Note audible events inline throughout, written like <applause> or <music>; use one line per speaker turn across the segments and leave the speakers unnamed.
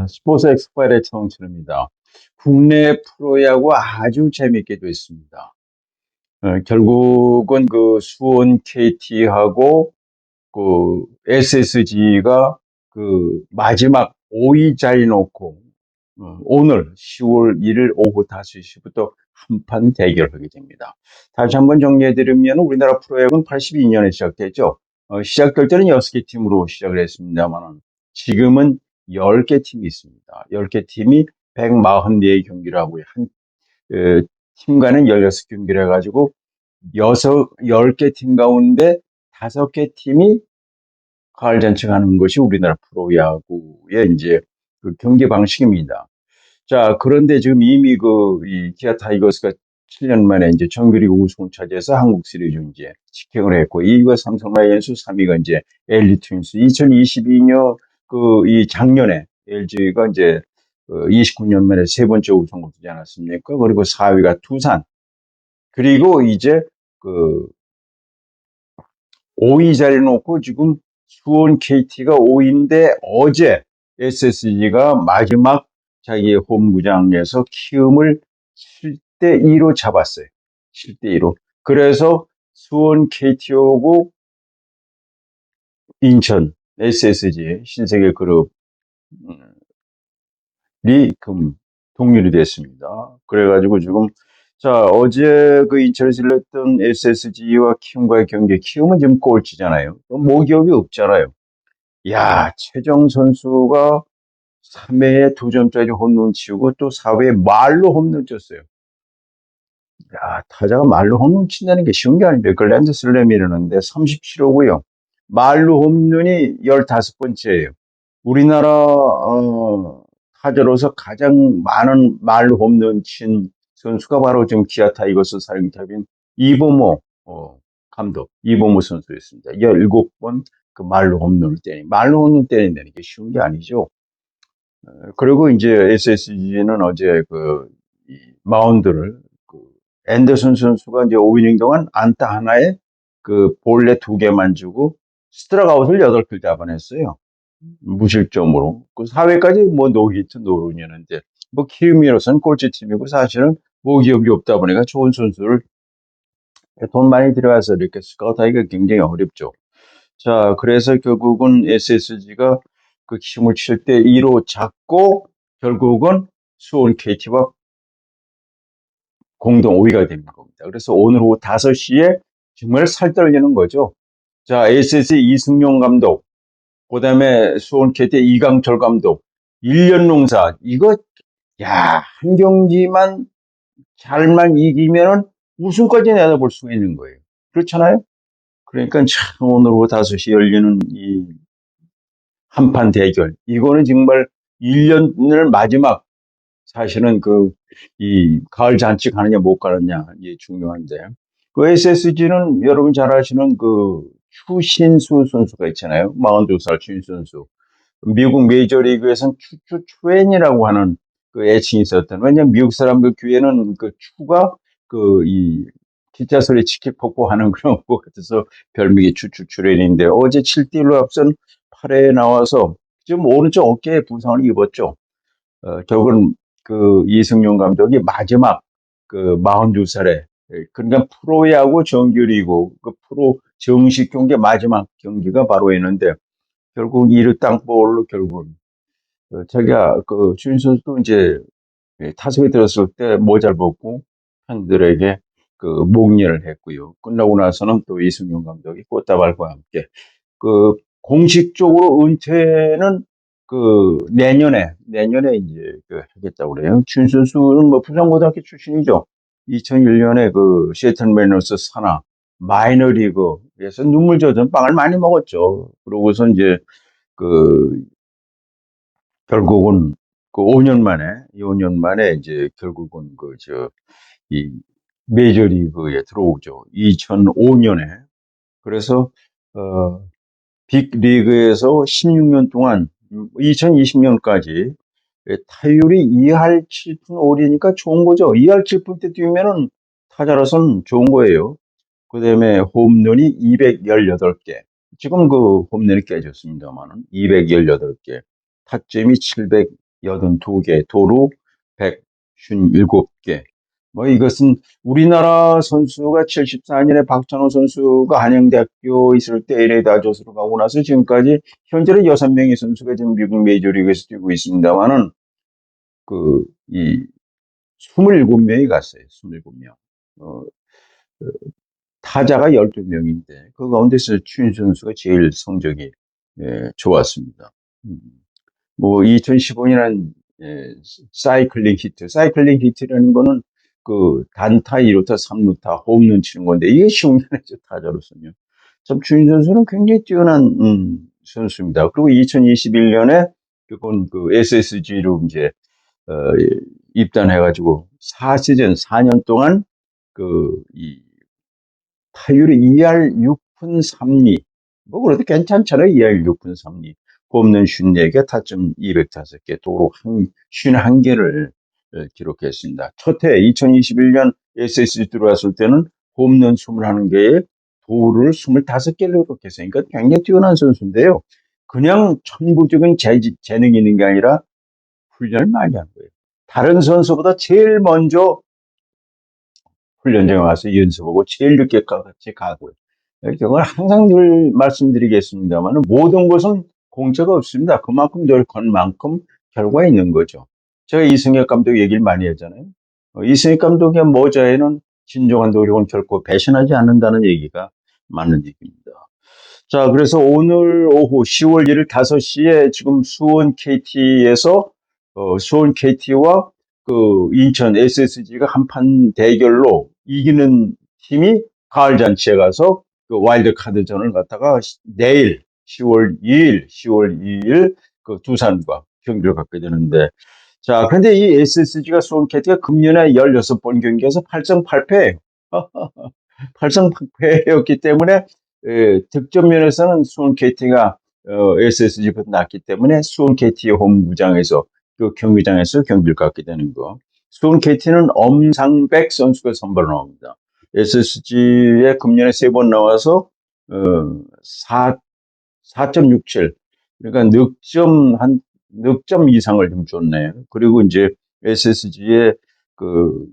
자, 스포츠 엑스파일의 청춘입니다. 국내 프로야구 아주 재밌게 됐습니다. 어, 결국은 그 수원 KT하고 그 SSG가 그 마지막 5위 자리 놓고 어, 오늘 10월 1일 오후 5시부터 한판 대결하게 됩니다. 다시 한번 정리해드리면 우리나라 프로야구는 82년에 시작됐죠. 어, 시작될 때는 6개 팀으로 시작을 했습니다만 지금은 10개 팀이 있습니다. 10개 팀이 144의 경기를 하고요. 한, 그, 팀과는 16경기를 해가지고 6, 10개 팀 가운데 5개 팀이 가을 잔치하는 것이 우리나라 프로야구의 이제 그 경기 방식입니다. 자, 그런데 지금 이미 그, 이 기아 타이거스가 7년 만에 이제 정규리그 우승을 차지해서 한국 시리즈 이제 직행을 했고, 2위가 삼성 라이언스, 3위가 이제 LG 트윈스. 2022년 그, 이 작년에 LG가 이제 29년 만에 세 번째 우승을 거두지 않았습니까? 그리고 4위가 두산. 그리고 이제 그 5위 자리 놓고 지금 수원 KT가 5위인데 어제 SSG가 마지막 자기의 홈구장에서 키움을 7대 2로 잡았어요. 7대 2로. 그래서 수원 KT하고 인천 SSG 신세계 그룹이 금 동률이 됐습니다. 그래가지고 지금 자 어제 그 인천에서 열렸던 SSG와 키움과의 경기 키움은 지금 꼴찌잖아요. 모기업이 없잖아요. 야 최정 선수가 3회에 2점짜리 홈런 치우고 또 4회에 말로 홈런 쳤어요. 야, 타자가 말로 홈런 친다는 게 쉬운 게 아닙니다. 글랜드 슬램 이러는데 37호고요. 말로 홈런이 15번째예요. 우리나라 어, 타자로서 가장 많은 말로 홈런 친 선수가 바로 지금 기아 타이거스 사령탑인 이보모 어, 감독, 이보모 선수였습니다. 17번 그 말로 홈런을 때리, 말로 홈런 때린다는 게 쉬운 게 아니죠. 어, 그리고 이제 SSG는 어제 그 마운드를 그 앤더슨 선수가 이제 5이닝 동안 안타 하나에 그 볼넷 두 개만 주고 스트라가웃을 8개 잡아냈어요. 무실점으로. 그 4회까지 뭐 노히트 노run이었는데 뭐 키움이로서는 꼴찌 팀이고 사실은 뭐 기업이 없다 보니까 좋은 선수를 돈 많이 들어가서 이렇게 스카우트하기가 굉장히 어렵죠. 자, 그래서 결국은 SSG가 그 힘을 7대 2로 잡고 결국은 수원 KT와 공동 5위가 되는 겁니다. 그래서 오늘 오후 5시에 정말 살 떨리는 거죠. 자, SSG 이승용 감독, 그 다음에 수원 KT 이강철 감독, 1년 농사, 이거, 야, 한 경기만 잘만 이기면은 우승까지 내다볼 수가 있는 거예요. 그렇잖아요? 그러니까 참 오늘 오후 5시 열리는 이 한판 대결. 이거는 정말 1년을 마지막 사실은 그, 이, 가을 잔치 가느냐 못 가느냐, 이게 중요한데. 그 SSG는 여러분 잘 아시는 그 추신수 선수가 있잖아요. 42살 추신수. 미국 메이저리그에서는 추추 트렌이라고 하는 그 애칭이 있었던. 왜냐면 미국 사람들 귀에는 그 추가 그 이 기타 소리 치킨 폭포 하는 <laughs> 그런 것 같아서 별명이 추추 트렌인데 어제 7대1로 앞선 8회에 나와서 지금 오른쪽 어깨에 부상을 입었죠. 어, 결국은 그 이승용 감독이 마지막 그 42살에 그러니까 프로야구 정규리그 그 프로 정식 경기 마지막 경기가 바로 있는데 결국 2루 땅볼로 결국 그 자기가 그 주인 선수도 이제 타석에 들었을 때 모자를 벗고 팬들에게 그 목례를 했고요. 끝나고 나서는 또 이승용 감독이 꽃다발과 함께 그 공식적으로 은퇴는 그 내년에 내년에 이제 그 하겠다고 그래요. 준 선수는 뭐 부산고등학교 출신이죠. 2001년에 그 시애틀 매너스 산하 마이너리그 에서 눈물 젖은 빵을 많이 먹었죠. 그러고서 이제 그 결국은 그 5년 만에 5년 만에 이제 결국은 그 저 이 메이저리그에 들어오죠. 2005년에 그래서 어 빅리그에서 16년 동안 2020년까지 타율이 2할 7푼 5리니까 좋은 거죠. 2할 7푼 때 뛰면은 타자로서는 좋은 거예요. 그 다음에 홈런이 218개. 지금 그 홈런이 깨졌습니다만은 218개. 타점이 82개, 도루 157개. 뭐 이것은 우리나라 선수가 74년에 박찬호 선수가 한양대학교 있을 때 LA 다저스로 가고 나서 지금까지 현재는 6명의 선수가 지금 미국 메이저리그에서 뛰고 있습니다만은 그, 이, 27명이 갔어요. 27명. 어, 그 타자가 12명인데, 그 가운데서 추인 선수가 제일 성적이, 예, 좋았습니다. 음. 뭐, 2015년은, 예, 사이클링 히트. 사이클링 히트라는 거는 그 단타, 2루타, 3루타, 홈런 치는 건데, 이게 쉬운 게 아니죠, 타자로서는. 참, 추인 선수는 굉장히 뛰어난, 음, 선수입니다. 그리고 2021년에 그건 그 SSG로 이제 어, 입단해가지고 4시즌 4년 동안 그 이 타율이 2할 6푼 3리 뭐 그래도 괜찮잖아요 2할 6푼 3리 홈런 54개 타점 205개 도로 한 51개를 어, 기록했습니다. 첫해 2021년 SSG 들어왔을 때는 홈런 21개에 도루를 25개를 기록했어요. 그러니까 굉장히 뛰어난 선수인데요. 그냥 천부적인 재, 재능이 있는 게 아니라 훈련을 많이 한 거예요. 다른 선수보다 제일 먼저 훈련장에 와서 연습하고 제일 늦게 같이 가고요. 이걸 항상 늘 말씀드리겠습니다만 모든 것은 공짜가 없습니다. 그만큼 노력한 만큼 결과가 있는 거죠. 제가 이승엽 감독 얘기를 많이 했잖아요. 어, 이승엽 감독의 모자에는 진정한 노력은 결코 배신하지 않는다는 얘기가 맞는 얘기입니다. 자, 그래서 오늘 오후 10월 1일 5시에 지금 수원 KT에서 어, 수원 KT와 그 인천 SSG가 한판 대결로 이기는 팀이 가을 잔치에 가서 그 와일드 카드전을 갖다가 내일 10월 2일, 10월 2일 그 두산과 경기를 갖게 되는데 자, 그런데 이 SSG가 수원 KT가 금년에 16번 경기에서 8승 8패예요. 8승 8패였기 때문에 에, 득점 면에서는 수원 KT가 어, SSG보다 낫기 때문에 수원 KT의 홈구장에서 그 경기장에서 경기를 갖게 되는 거. 수원 KT는 엄상백 선수가 선발 나옵니다. SSG에 금년에 세 번 나와서 어, 4, 4.67 그러니까 넉점 한 넉점 이상을 좀 줬네요. 그리고 이제 SSG의 그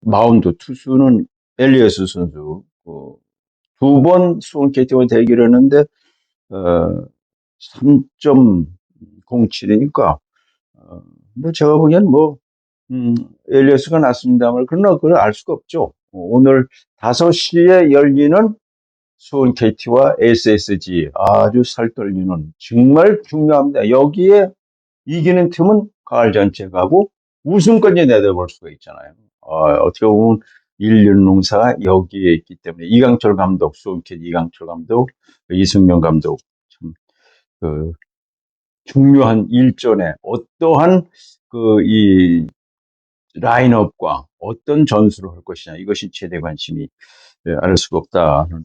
마운드 투수는 엘리어스 선수 어, 두번 수원 KT와 대결했는데 어, 3.07이니까 어, 뭐 제가 보기엔 뭐 음, 엘리어스가 낫습니다만 그러나 그걸 알 수가 없죠. 어, 오늘 5시에 열리는 수원 KT와 SSG 아주 살떨리는 정말 중요합니다. 여기에 이기는 팀은 가을 전체 가고 우승까지 내다볼 수가 있잖아요. 어, 어떻게 보면 일년 농사가 여기에 있기 때문에 이강철 감독, 수원 KT 이강철 감독, 이승명 감독 참 그 중요한 일전에 어떠한 그 이 라인업과 어떤 전술을 할 것이냐 이것이 최대 관심이 예, 알 수가 없다는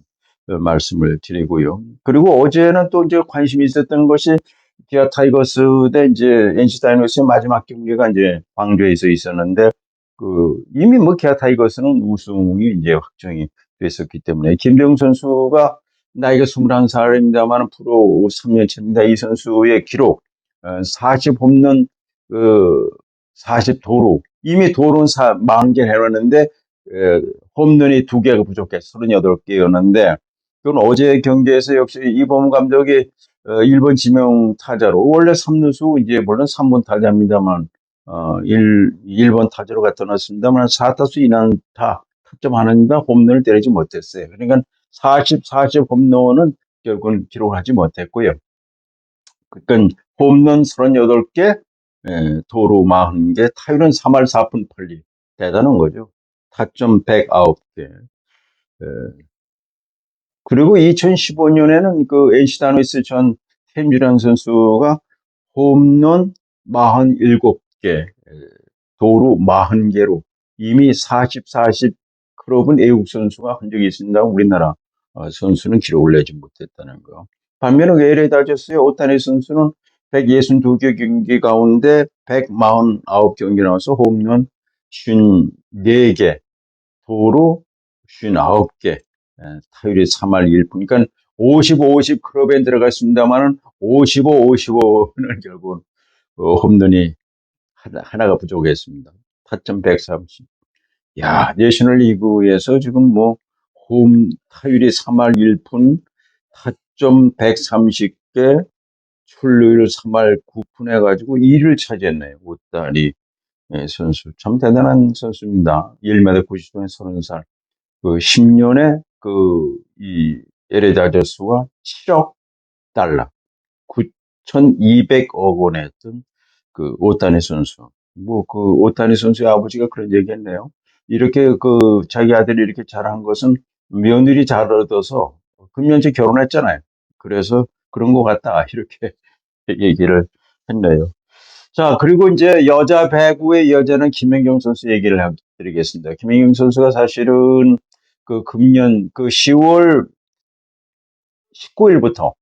어, 말씀을 드리고요. 그리고 어제는 또 이제 관심이 있었던 것이 기아 타이거스 대 이제 NC 다이노스의 마지막 경기가 이제 광주에서 있었는데 그 이미 뭐 기아 타이거스는 우승이 이제 확정이 됐었기 때문에 김병 선수가 나이가 21살입니다만 프로 3년 차입니다. 이 선수의 기록 40 어, 홈런 그 40 도루 이미 도루는 40개 해놨는데 홈런이 두 개가 부족해서 38개였는데 그건 어제 경기에서 역시 이범 감독이 1번 어, 지명 타자로 원래 3루수 이제 물론 3번 타자입니다만 어, 1, 1번 타자로 갖다 놨습니다만 4타수 이난타 하나입니다. 홈런을 때리지 못했어요. 그러니까 40, 40 홈런은 결국은 기록하지 못했고요. 그러니까 홈런 38개, 에, 도루 40개, 타율은 3할 4푼 8리. 대단한 거죠. 타점 109개. 에, 그리고 2015년에는 그 NC 다노이스 전 템주란 선수가 홈런 47개, 도루 40개로 이미 40, 40 클럽은 애국 선수가 한 적이 있습니다. 우리나라 어, 선수는 기록을 내지 못했다는 거. 반면에 LA 다저스의 오타니 선수는 162개 경기 가운데 149경기 나와서 홈런 54개, 도루 59개, 타율이 3할 1푼. 그러니까 55, 50 클럽에 들어갔습니다만은 55, 55는 결국은 어, 홈런이 하나, 하나가 부족했습니다. 타점 130. 야, 내셔널 리그에서 지금 뭐, 홈 타율이 3할 1푼, 타점 130개, 출루율 3할 9푼 해가지고 2위를 차지했네요. 오다니 예, 선수. 참 대단한 선수입니다. 1m 90에 30살. 그 10년에 그, 이, LA 다저스와 7억 달러, 9,200억 원에 했던 그 오타니 선수. 뭐 그 오타니 선수의 아버지가 그런 얘기 했네요. 이렇게 그 자기 아들이 이렇게 잘한 것은 며느리 잘 얻어서 금년째 결혼했잖아요. 그래서 그런 것 같다. 이렇게 얘기를 했네요. 자, 그리고 이제 여자 배구의 여자는 김연경 선수 얘기를 하- 드리겠습니다. 김연경 선수가 사실은 그 금년 그 10월 19일부터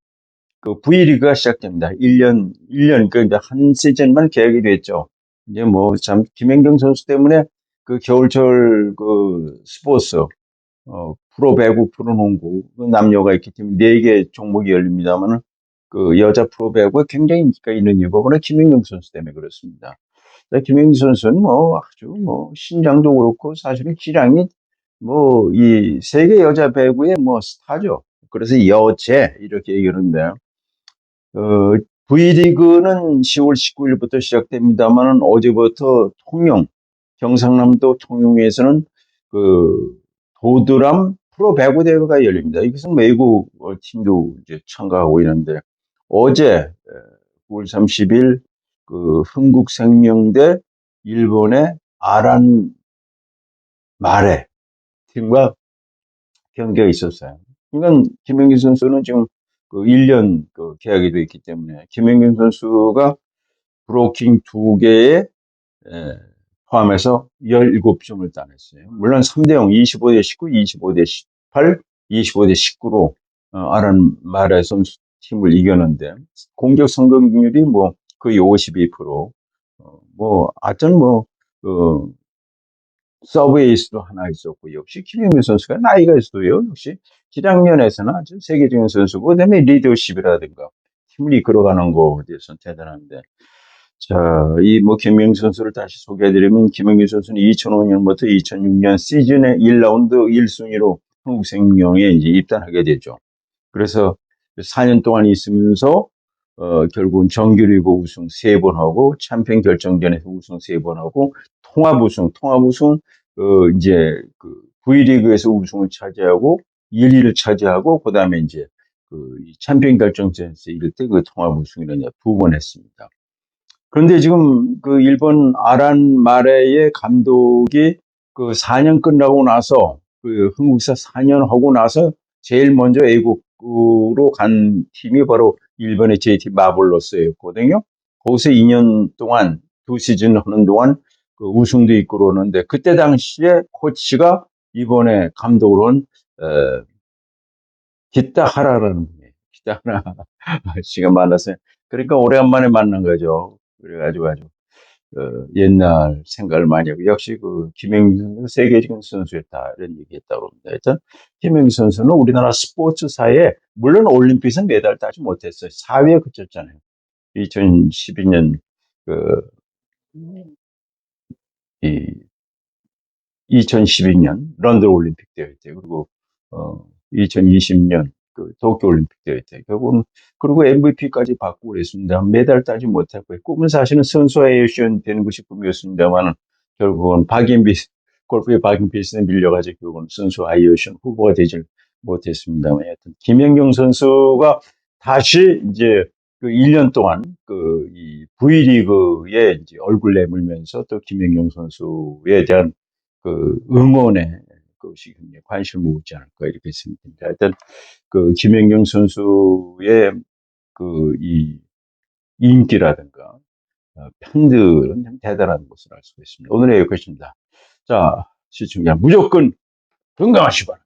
그 V리그가 시작됩니다. 1년, 1년, 그 이제 한 시즌만 계약이 됐죠. 이제 뭐 참, 김연경 선수 때문에 그 겨울철 그 스포츠, 어, 프로 배구, 프로 농구, 그 남녀가 있기 때문에 네개 종목이 열립니다만은 그 여자 프로 배구가 굉장히 인기가 있는 이유가 바로 김연경 선수 때문에 그렇습니다. 김연경 선수는 뭐 아주 뭐 신장도 그렇고 사실은 기량이 뭐 이 세계 여자 배구의 뭐 스타죠. 그래서 여제 이렇게 얘기하는데 어, V리그는 10월 19일부터 시작됩니다만 어제부터 통영, 경상남도 통영에서는 그 도드람 프로 배구 대회가 열립니다. 이것은 외국 어, 팀도 이제 참가하고 있는데 어제 9월 30일 그 흥국생명대 일본의 아란 마레 팀과 경기가 있었어요. 그러니까 김연기 선수는 지금 그 1년 그 계약이 돼 있기 때문에 김연경 선수가 브로킹 두 개에 에, 포함해서 17점을 따냈어요. 물론 3대 0, 25대 19, 25대 18, 25대 19로 어, 아란 마레 선수 팀을 이겼는데 공격 성공률이 뭐 거의 52%. 어, 뭐 하여튼 뭐 어, 서브에이스도 하나 있었고 역시 김영민 선수가 나이가 있어도요 역시 기량면에서는 아주 세계적인 선수고 그다음에 리더십이라든가 팀을 이끌어가는 거에 대해서는 대단한데 자, 이 뭐 김명희 선수를 다시 소개해드리면 김명희 선수는 2005년부터 2006년 시즌의 1라운드 1순위로 한국생명에 이제 입단하게 되죠. 그래서 4년 동안 있으면서 어, 결국은 정규리그 우승 3번 하고 챔피언 결정전에서 우승 3번 하고 통합 우승, 통합 우승 어, 이제 그 V리그에서 우승을 차지하고 1위를 차지하고 그다음에 이제 그 챔피언 결정전에서 이럴 때 그 통합 우승을 두번 했습니다. 그런데 지금 그 일본 아란 마레의 감독이 그 4년 끝나고 나서 그 한국에서 4년 하고 나서 제일 먼저 애국 으로 간 팀이 바로 일본의 JT 마블로스였거든요. 거기서 2년 동안 두 시즌 하는 동안 그 우승도 이끌어오는데 그때 당시에 코치가 이번에 감독으로 온 어, 기타하라라는 분이에요. 기타하라 <laughs> 시간 많아서 그러니까 오래간만에 만난 거죠. 그래가지고 아주 어, 옛날 생각을 많이 하고 역시 그 김영민 선수는 세계적인 선수였다 이런 얘기했다고 합니다. 하여튼 김영민 선수는 우리나라 스포츠사에 물론 올림픽에서 메달 따지 못했어요. 4위에 그쳤잖아요. 2012년 그 이 2012년 런던 올림픽 대회 때 그리고 어 2020년 그 도쿄 올림픽 대회 때 결국은 그리고 MVP까지 받고 그랬습니다. 메달 따지 못했고요. 꿈은 사실은 선수 에이션 되는 것이 꿈이었습니다만 결국은 박인비 골프의 박인비스에 밀려가지고 결국은 선수 아이오션 후보가 되질 못했습니다만 하여튼 김연경 선수가 다시 이제 그 1년 동안 그 이 V리그에 이제 얼굴 내밀면서 또 김연경 선수에 대한 그 응원에 그것이 굉장히 관심을 모으지 않을까 이렇게 생각합니다. 하여튼 그 김연경 선수의 그 이 인기라든가 어, 팬들은 참 대단한 것을 알 수가 있습니다. 오늘의 여기까지입니다. 자, 시청자 무조건 건강하시기 바랍니다.